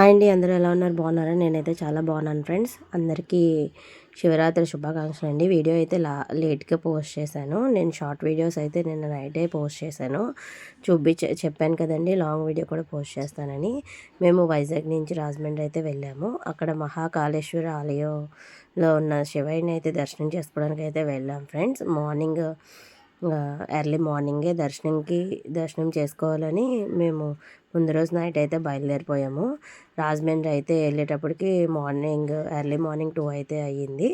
Hi అండి అందరూ ఎలా ఉన్నారు? బాగున్నారా? నేనైతే చాలా బాగున్నాను ఫ్రెండ్స్. అందరికీ శివరాత్రి శుభాకాంక్షలు అండి. వీడియో అయితే లా లేట్గా పోస్ట్ చేశాను. నేను షార్ట్ వీడియోస్ అయితే నిన్న నైటే పోస్ట్ చేశాను. చూపించ చెప్పాను కదండి లాంగ్ వీడియో కూడా పోస్ట్ చేస్తానని. మేము వైజాగ్ నుంచి రాజమండ్రి అయితే వెళ్ళాము. అక్కడ మహాకాళేశ్వర ఆలయంలో ఉన్న శివయ్యని అయితే దర్శనం చేసుకోవడానికి అయితే వెళ్ళాం ఫ్రెండ్స్. మార్నింగ్ ఎర్లీ మార్నింగే దర్శనంకి దర్శనం చేసుకోవాలని మేము ముందు రోజు నైట్ అయితే బయలుదేరిపోయాము. రాజమండ్రి అయితే వెళ్ళేటప్పటికి మార్నింగ్ ఎర్లీ మార్నింగ్ టూ అయితే అయ్యింది.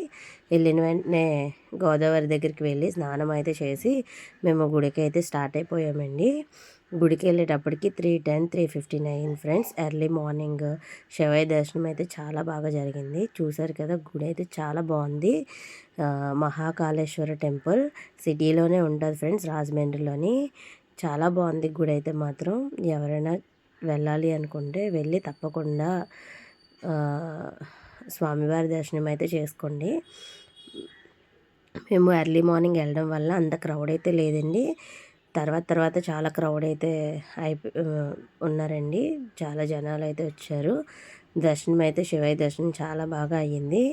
వెళ్ళిన వెంటనే గోదావరి దగ్గరికి వెళ్ళి స్నానం అయితే చేసి మేము గుడికి అయితే స్టార్ట్ అయిపోయామండి. గుడికి వెళ్ళేటప్పటికి three ten three fifteen nine friends early morning Shivayya దర్శనం అయితే చాలా బాగా జరిగింది. చూసారు కదా గుడి అయితే చాలా బాగుంది. మహాకాళేశ్వర టెంపుల్ సిటీలోనే ఉంటుంది ఫ్రెండ్స్ రాజమండ్రిలోని. చాలా బాగుంది గుడి అయితే మాత్రం. ఎవరైనా వెళ్ళాలి అనుకుంటే వెళ్ళి తప్పకుండా స్వామివారి దర్శనం అయితే చేసుకోండి. మేము ఎర్లీ మార్నింగ్ వెళ్ళడం వల్ల అంత క్రౌడ్ అయితే లేదండి. తర్వాత తర్వాత చాలా క్రౌడ్ అయితే అయిపో ఉన్నారండి. చాలా జనాలు అయితే వచ్చారు. దర్శనం అయితే శివయ్య దర్శనం చాలా బాగా అయ్యింది.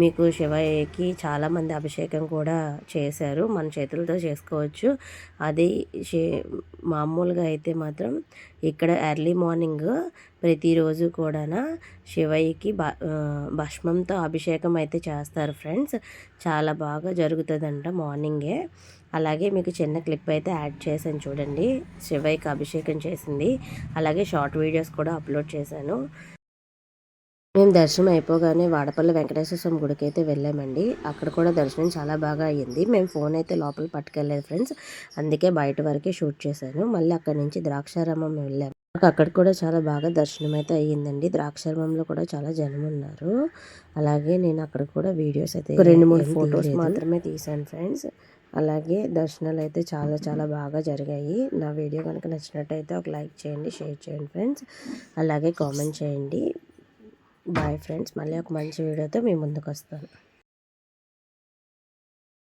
మీకు శివయ్యకి చాలామంది అభిషేకం కూడా చేశారు. మన చేతులతో చేసుకోవచ్చు. అది మామూలుగా అయితే మాత్రం ఇక్కడ ఎర్లీ మార్నింగ్ ప్రతిరోజు కూడా శివయ్యకి భస్మంతో అభిషేకం అయితే చేస్తారు ఫ్రెండ్స్. చాలా బాగా జరుగుతుందంట మార్నింగే. అలాగే మీకు చిన్న క్లిప్ అయితే యాడ్ చేశాను చూడండి. శివయ్యకి అభిషేకం చేసింది. అలాగే షార్ట్ వీడియోస్ కూడా అప్లోడ్ చేశాను. మేము దర్శనం అయిపోగానే వాడపల్లి వెంకటేశ్వర స్వామి గుడికి అయితే వెళ్ళామండి. అక్కడ కూడా దర్శనం చాలా బాగా అయ్యింది. మేము ఫోన్ అయితే లోపల పట్టుకెళ్ళలేదు ఫ్రెండ్స్. అందుకే బయట వరకే షూట్ చేశాను. మళ్ళీ అక్కడ నుంచి ద్రాక్షారామం వెళ్ళాము అక్కడ కూడా చాలా బాగా దర్శనం అయితే అయ్యిందండి. ద్రాక్షారామంలో కూడా చాలా జనం ఉన్నారు. అలాగే నేను అక్కడ కూడా వీడియోస్ అయితే రెండు మూడు ఫొటోస్ మాత్రమే తీసాను ఫ్రెండ్స్. అలాగే దర్శనాలు అయితే చాలా చాలా బాగా జరిగాయి. నా వీడియో కనుక నచ్చినట్టయితే ఒక లైక్ చేయండి షేర్ చేయండి ఫ్రెండ్స్. అలాగే కామెంట్ చేయండి. బాయ్ ఫ్రెండ్స్ మళ్ళీ ఒక మంచి వీడియోతో మీ ముందుకు వస్తాను.